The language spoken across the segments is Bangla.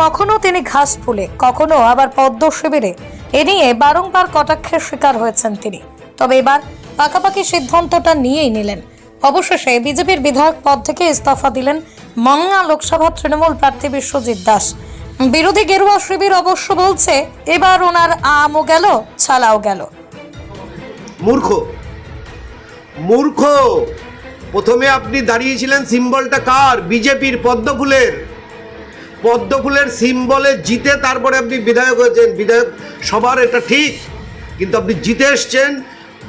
কখনো তিনি ঘাস ফুলে, কখনো আবার পদ্ম শিবিরে। এ নিয়ে বারংবার কটাক্ষের শিকার হয়েছেন তিনি। তবে এবার পাকাপাকি সিদ্ধান্তটা নিয়েই নিলেন। অবশেষে বিজেপির বিধায়ক পদ থেকে ইস্তফা দিলেন মংলা লোকসভা তৃণমূল প্রার্থী বিশ্বজিৎ দাস। বিরোধী গেরুয়া শিবির অবশ্য বলছে, এবার ওনার আমও গেল, ছালাও গেল। মূর্খ। মূর্খ। প্রথমে আপনি দাঁড়িয়েছিলেন, সিম্বলটা কার? বিজেপির পদ্মফুলের। পদ্মফুলের সিম্বলে জিতে তারপরে আপনি বিধায়ক হয়েছেন। বিধায়ক সবার এটা ঠিক, কিন্তু আপনি জিতে এসছেন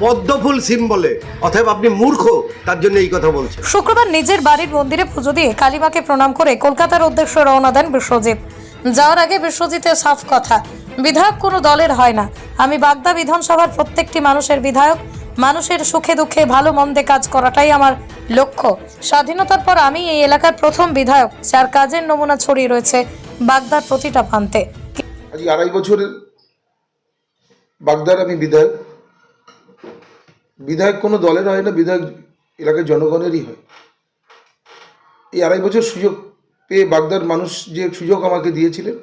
পদ্মফুল সিম্বলে। অতএব আপনি মূর্খ, তার জন্য এই কথা বলছেন। শুক্রবার নিজের বাড়ির মন্দিরে পুজো দিয়ে কালীমাকে প্রণাম করে কলকাতার উদ্দেশ্যে রওনা দেন বিশ্বজিৎ। যাওয়ার আগে বিশ্বজিতের সাফ কথা, বিধায়ক কোনো দলের হয় না। আমি বাগদা বিধানসভার প্রত্যেকটি মানুষের বিধায়ক, মানুষের সুখে দুঃখে ভালো মন্দে কাজ করাটাই আমার লক্ষ্য, স্বাধীনতার পর আমি এই এলাকার প্রথম বিধায়ক, যার কাজের নমুনা ছড়িয়ে রয়েছে বাগদার প্রতিটা প্রান্তে। আজকে আড়াই বছরের বাগদার আমি বিধায়ক। বিধায়ক কোনো দলের হয় না, বিধায়ক এলাকার জনগণেরই হয়। এই আড়াই বছর সুযোগ পেয়ে বাগদার মানুষ যে সুযোগ আমাকে দিয়েছিলেন,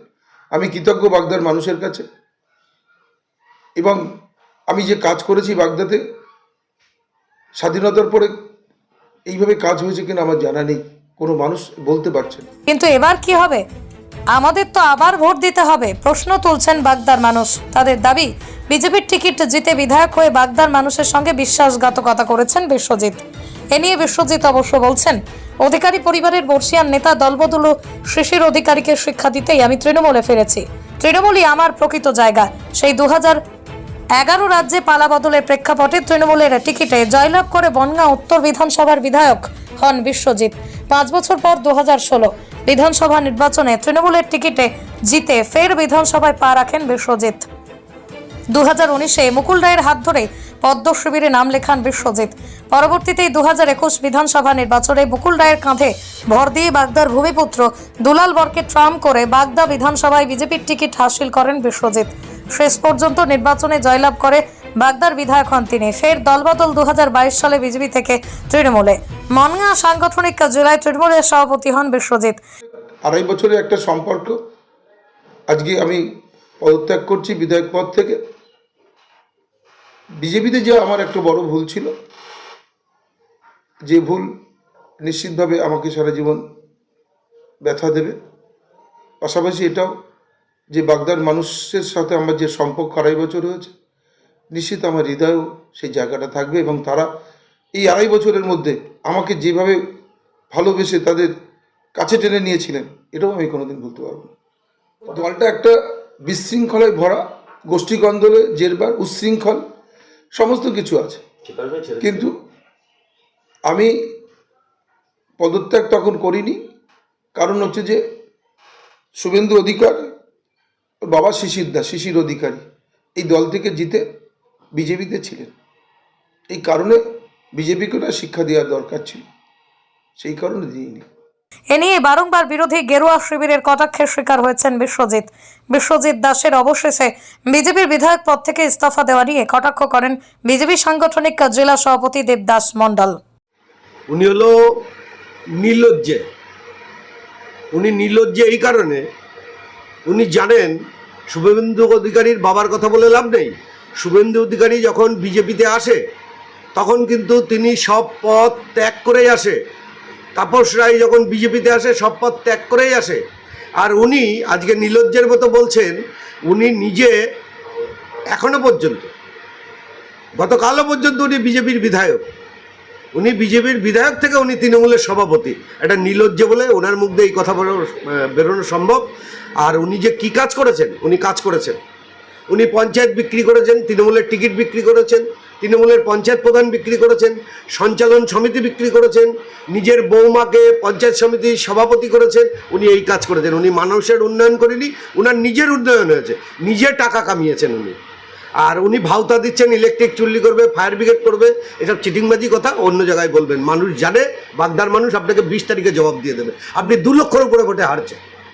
আমি কৃতজ্ঞ বাগদার মানুষের কাছে। এবং আমি যে কাজ করেছি বাগদাতে, স্বাধীনতার পরে এইভাবে কাজ হয়েছে কিনা আমার জানা নেই। কোনো মানুষ বলতে পারছে না। কিন্তু এবার কি হবে? আমাদের তো আবার ভোট দিতে হবে, প্রশ্ন তুলছেন বাগদার মানুষ। তাদের দাবি, বিজেপির টিকিট জিতে বিধায়ক হয়ে বাগদার মানুষের সঙ্গে বিশ্বাসঘাতকতা করেছেন বিশ্বজিৎ। এ নিয়ে বিশ্বজিৎ অবশ্য বলছেন, অধিকারী পরিবারের বর্ষিয়ান নেতা দলবদল শিশির অধিকারীকে শিক্ষা দিতেই আমি তৃণমূলে ফিরেছি। তৃণমূলই আমার প্রকৃত জায়গা। সেই দু হাজার এগারো রাজ্যে পালা বদলের প্রেক্ষাপটে তৃণমূলের টিকিটে জয়লাভ করে বনগাঁ উত্তর বিধানসভার বিধায়ক হন বিশ্বজিৎ। পাঁচ বছর পর দুহাজার ষোলো বিধানসভা নির্বাচনে তৃণমূলের টিকিটে জিতে ফের বিধানসভায় পা রাখেন বিশ্বজিৎ। দু হাজার উনিশে মুকুল রায়ের হাত ধরে পদ্ম শিবিরে নাম লেখান বিশ্বজিৎ। পরবর্তীতে দু হাজার একুশ বিধানসভা নির্বাচনে মুকুল রায়ের কাঁধে ভর দিয়ে বাগদার ভূমিপুত্র দুলাল বরকে ট্রাম করে বাগদা বিধানসভায় বিজেপির টিকিট হাসিল করেন বিশ্বজিৎ। শেষ পর্যন্ত নির্বাচনে জয়লাভ করে বাগদার বিধায়ক হন তিনি। ফের দলবদল দু হাজার বাইশ সালে বিজেপি থেকে তৃণমূলে। মনগাঁ সাংগঠনিক জেলায় তৃণমূলের সভাপতি হন বিশ্বজিৎ। আড়াই বছরের একটা সম্পর্ক। আজকে আমি পদত্যাগ করছি বিধায়ক পদ থেকে। বিজেপিতে যে আমার একটা বড় ভুল ছিল, যে ভুল নিশ্চিতভাবে আমাকে সারা জীবন ব্যথা দেবে। পাশাপাশি এটাও যে বাগদার মানুষের সাথে আমার যে সম্পর্ক আড়াই বছর হয়েছে নিশ্চিত আমার হৃদয়েও সেই জায়গাটা থাকবে এবং তারা এই আড়াই বছরের মধ্যে আমাকে যেভাবে ভালোবেসে তাদের কাছে টেনে নিয়েছিলেন এটাও আমি কোনোদিন ভুলতে পারব না। দলটা একটা বিশৃঙ্খলায় ভরা গোষ্ঠী কন্দলে জেরবার উচ্ছৃঙ্খল সমস্ত কিছু আছে। কিন্তু আমি পদত্যাগ তখন করিনি কারণ হচ্ছে যে শুভেন্দু অধিকার বাবা শিশির দাস শিশির অধিকারী। এই দল থেকে জিতে বিজেপিতে ছিলেন। এই কারণে বিজেপিকে ওটা শিক্ষা দেওয়ার দরকার ছিল। সেই কারণে দিইনি এ নিয়ে বারংবার বিরোধী গেরুয়া শিবিরের কটাক্ষের শিকার হয়েছেন বিশ্বজিৎ। বিশ্বজিৎ দাসের অবশেষে বিজেপির বিধায়ক পদ থেকে ইস্তফা দেওয়া নিয়ে কটাক্ষ করেন বিজেপি সাংগঠনিক জেলা সভাপতি দেবদাস মণ্ডল। উনি হলো নির্লজ্জে। উনি নির্লজ্জে এই কারণে উনি জানেন শুভেন্দু অধিকারীর বাবার কথা বলে লাভ নেই। শুভেন্দু অধিকারী যখন বিজেপিতে আসে, তখন কিন্তু তিনি সব পথ ত্যাগ করেই আসে। তাপস রায় যখন বিজেপিতে আসে, সব পথ ত্যাগ করেই আসে। আর উনি আজকে নির্লজ্জের মতো বলছেন, উনি নিজে এখনও পর্যন্ত, গতকালও পর্যন্ত উনি বিজেপির বিধায়ক। উনি বিজেপির বিধায়ক থেকে উনি তৃণমূলের সভাপতি। এটা নির্লজ্জ বলে ওনার মুখ দিয়ে এই কথা বলে বেরোনো সম্ভব। আর উনি যে কি কাজ করেছেন, উনি কাজ করেছেন। উনি পঞ্চায়েত বিক্রি করেছেন, তৃণমূলের টিকিট বিক্রি করেছেন, তৃণমূলের পঞ্চায়েত প্রধান বিক্রি করেছেন, সঞ্চালন সমিতি বিক্রি করেছেন, নিজের বৌমাকে পঞ্চায়েত সমিতির সভাপতি করেছেন, উনি এই কাজ করেছেন। উনি মানুষের উন্নয়ন করেনি, উনার নিজের উন্নয়ন হয়েছে। নিজে টাকা কামিয়েছেন উনি। আর উনি ভাওতা দিচ্ছেন ইলেকট্রিক চুল্লি করবে ফায়ার ব্রিগেড করবে, এসব চিটিংবাজি কথা অন্য জায়গায় বলবেন। মানুষ জানে, বাগদার মানুষ আপনাকে বিশ তারিখে জবাব দিয়ে দেবে। আপনি দু লক্ষর উপরে ভোটে হারছেন।